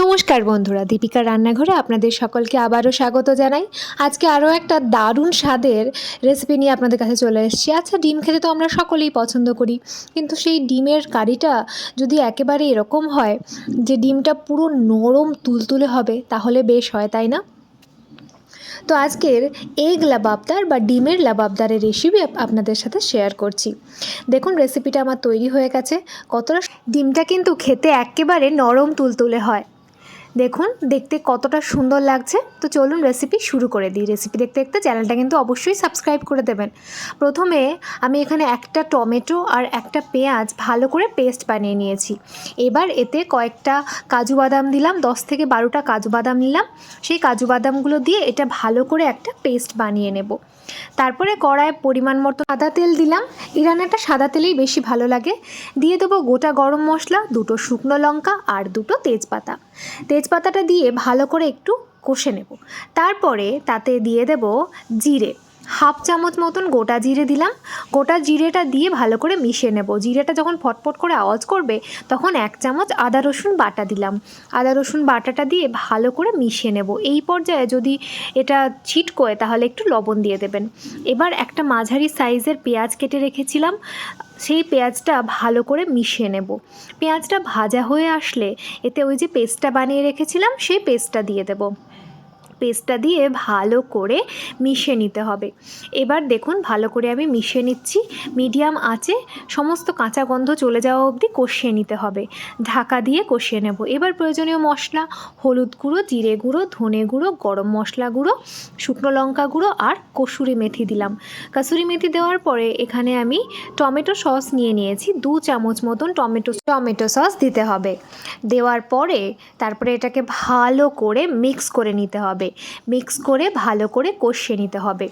নমস্কার বন্ধুরা দীপিকার রান্নাঘরে আপনাদের সকলকে আবারও স্বাগত জানাই। আজকে আরও একটা দারুণ স্বাদের রেসিপি নিয়ে আপনাদের কাছে চলে এসেছি। আচ্ছা ডিম খেতে তো আমরা সকলেই পছন্দ করি, কিন্তু সেই ডিমের কারিটা যদি একেবারে এরকম হয় যে ডিমটা পুরো নরম তুলতুলে হবে, তাহলে বেশ হয়, তাই না? তো আজকের এগ লাবাবদার বা ডিমের লাবাবদারের রেসিপি আপনাদের সাথে শেয়ার করছি। দেখুন রেসিপিটা আমার তৈরি হয়ে গেছে। কতটা ডিমটা কিন্তু খেতে একেবারে নরম তুলতুলে হয়। দেখুন, দেখতে কতটা সুন্দর লাগছে। তো চলুন রেসিপি শুরু করে দিই। রেসিপি দেখতে দেখতে চ্যানেলটা কিন্তু অবশ্যই সাবস্ক্রাইব করে দেবেন। প্রথমে আমি এখানে একটা টমেটো আর একটা পেঁয়াজ ভালো করে পেস্ট বানিয়ে নিয়েছি। এবার এতে কয়েকটা কাজু বাদাম দিলাম, দশ থেকে বারোটা কাজু বাদাম নিলাম। সেই কাজু বাদামগুলো দিয়ে এটা ভালো করে একটা পেস্ট বানিয়ে নেব। তারপরে কড়ায় পরিমাণ মতো সাদা তেল দিলাম। এই রান্নাটা সাদা তেলেই বেশি ভালো লাগে। দিয়ে দেবো গোটা গরম মশলা, দুটো শুকনো লঙ্কা আর দুটো তেজপাতা। তেজপাতাটা দিয়ে ভালো করে একটু কষে নেব। তারপরে তাতে দিয়ে দেব জিরে। হাফ চামচ মতন গোটা জিরে দিলাম। গোটা জিরেটা দিয়ে ভালো করে মিশিয়ে নেব। জিরেটা যখন ফটফট করে আওয়াজ করবে, তখন এক চামচ আদা রসুন বাটা দিলাম। আদা রসুন বাটাটা দিয়ে ভালো করে মিশিয়ে নেব। এই পর্যায়ে যদি এটা ছিটকোয়, তাহলে একটু লবণ দিয়ে দেবেন। এবার একটা মাঝারি সাইজের পেঁয়াজ কেটে রেখেছিলাম। সেই পেঁয়াজটা ভালো করে মিশিয়ে নেব। পেঁয়াজটা ভাজা হয়ে আসলে এতে ওই যে পেস্টটা বানিয়ে রেখেছিলাম, সেই পেস্টটা দিয়ে দেবো। পেস্টটা দিয়ে ভালো করে মিশিয়ে নিতে হবে। এবার দেখুন ভালো করে আমি মিশিয়ে নিচ্ছি। মিডিয়াম আঁচে সমস্ত কাঁচা গন্ধ চলে যাওয়া অবধি কষিয়ে নিতে হবে। ঢাকা দিয়ে কষিয়ে নেব। এবার প্রয়োজনীয় মশলা, হলুদ গুঁড়ো, জিরে গুঁড়ো, ধনে গুঁড়ো, গরম মশলা গুঁড়ো, শুকনো লঙ্কা গুঁড়ো আর কসুরি মেথি দিলাম। কাসুরি মেথি দেওয়ার পরে এখানে আমি টমেটো সস নিয়ে নিয়েছি। দু চামচ মতন টমেটো টমেটো সস দিতে হবে। দেওয়ার পরে তারপরে এটাকে ভালো করে মিক্স করে নিতে হবে। মিক্স করে ভালো করে কষিয়ে নিতে হবে।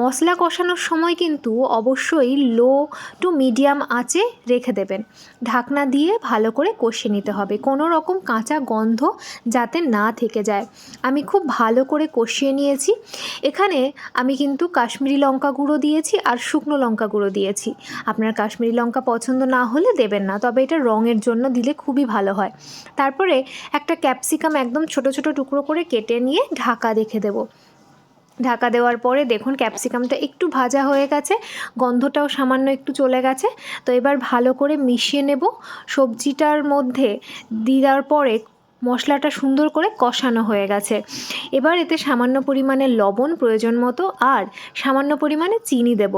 মশলা কষানোর সময় কিন্তু অবশ্যই লো টু মিডিয়াম আঁচে রেখে দেবেন। ঢাকনা দিয়ে ভালো করে কষিয়ে নিতে হবে। কোনো রকম কাঁচা গন্ধ যাতে না থেকে যায়। আমি খুব ভালো করে কষিয়ে নিয়েছি। এখানে আমি কিন্তু কাশ্মীরি লঙ্কা গুঁড়ো দিয়েছি আর শুকনো লঙ্কা গুঁড়ো দিয়েছি। আপনার কাশ্মীরি লঙ্কা পছন্দ না হলে দেবেন না, তবে এটা রঙের জন্য দিলে খুবই ভালো হয়। তারপরে একটা ক্যাপসিকাম একদম ছোট ছোট টুকরো করে কেটে নিয়ে ঢাকা রেখে দেবো। ঢাকা দেওয়ার পরে দেখুন ক্যাপসিকামটা একটু ভাজা হয়ে গেছে, গন্ধটাও সামান্য একটু চলে গেছে। তো এবার ভালো করে মিশিয়ে নেব। সবজিটার মধ্যে দেওয়ার পরে মশলাটা সুন্দর করে কষানো হয়ে গেছে। এবার এতে সামান্য পরিমাণে লবণ প্রয়োজন মতো আর সামান্য পরিমাণে চিনি দেব।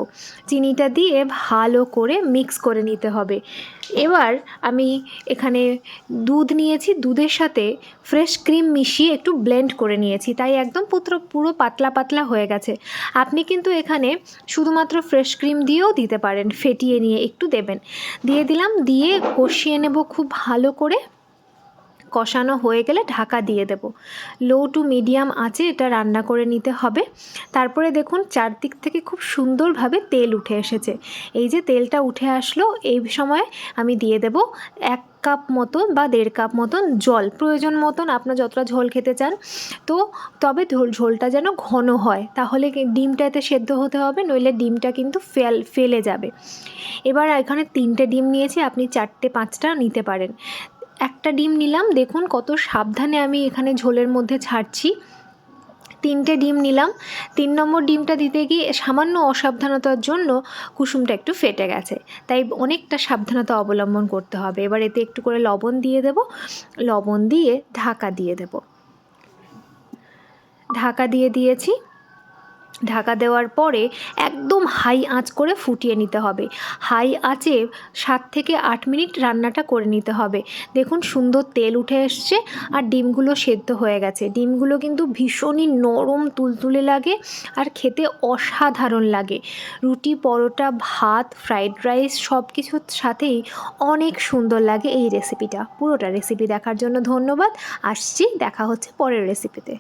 চিনিটা দিয়ে ভালো করে মিক্স করে নিতে হবে। এবার আমি এখানে দুধ নিয়েছি। দুধের সাথে ফ্রেশ ক্রিম মিশিয়ে একটু ব্লেন্ড করে নিয়েছি। তাই একদম পুরো পুরো পাতলা পাতলা হয়ে গেছে। আপনি কিন্তু এখানে শুধুমাত্র ফ্রেশ ক্রিম দিয়েও দিতে পারেন। ফেটিয়ে নিয়ে একটু দেবেন। দিয়ে দিলাম। দিয়ে কষিয়ে নেব খুব ভালো করে। কষানো হয়ে গেলে ঢাকা দিয়ে দেব। লো টু মিডিয়াম আঁচে এটা রান্না করে নিতে হবে। তারপরে দেখুন চারদিক থেকে খুব সুন্দরভাবে তেল উঠে এসেছে। এই যে তেলটা উঠে আসলো, এই সময় আমি দিয়ে দেব এক কাপ মতন বা দেড় কাপ মতন জল। প্রয়োজন মতন আপনার যতটা ঝোল খেতে চান। তো তবে ঝোল, ঝোলটা যেন ঘন হয়, তাহলে ডিমটা এতে সেদ্ধ হতে হবে, নইলে ডিমটা কিন্তু ফেল, ফেলে যাবে। এবার এখানে তিনটে ডিম নিয়েছি, আপনি চারটে, পাঁচটা নিতে পারেন। একটা ডিম নিলাম। দেখুন কত সাবধানে আমি এখানে ঝোলের মধ্যে ছাড়ছি। তিনটে ডিম নিলাম। তিন নম্বর ডিমটা দিতে গিয়ে সামান্য অসাবধানতার জন্য কুসুমটা একটু ফেটে গেছে। তাই অনেকটা সাবধানতা অবলম্বন করতে হবে। এবার এতে একটু করে লবণ দিয়ে দেব। লবণ দিয়ে ঢাকা দিয়ে দেব। ঢাকা দিয়ে দিয়েছি। ঢাকা দেওয়ার পরে একদম হাই আঁচ করে ফুটিয়ে নিতে হবে। হাই আঁচে সাত থেকে আট মিনিট রান্নাটা করে নিতে হবে। দেখুন সুন্দর তেল উঠে এসছে আর ডিমগুলো সেদ্ধ হয়ে গেছে। ডিমগুলো কিন্তু ভীষণই নরম, তুলতুলে লাগে আর খেতে অসাধারণ লাগে। রুটি, পরোটা, ভাত, ফ্রাইড রাইস সব কিছুর সাথেই অনেক সুন্দর লাগে এই রেসিপিটা। পুরোটা রেসিপি দেখার জন্য ধন্যবাদ। আসছি, দেখা হচ্ছে পরের রেসিপিতে।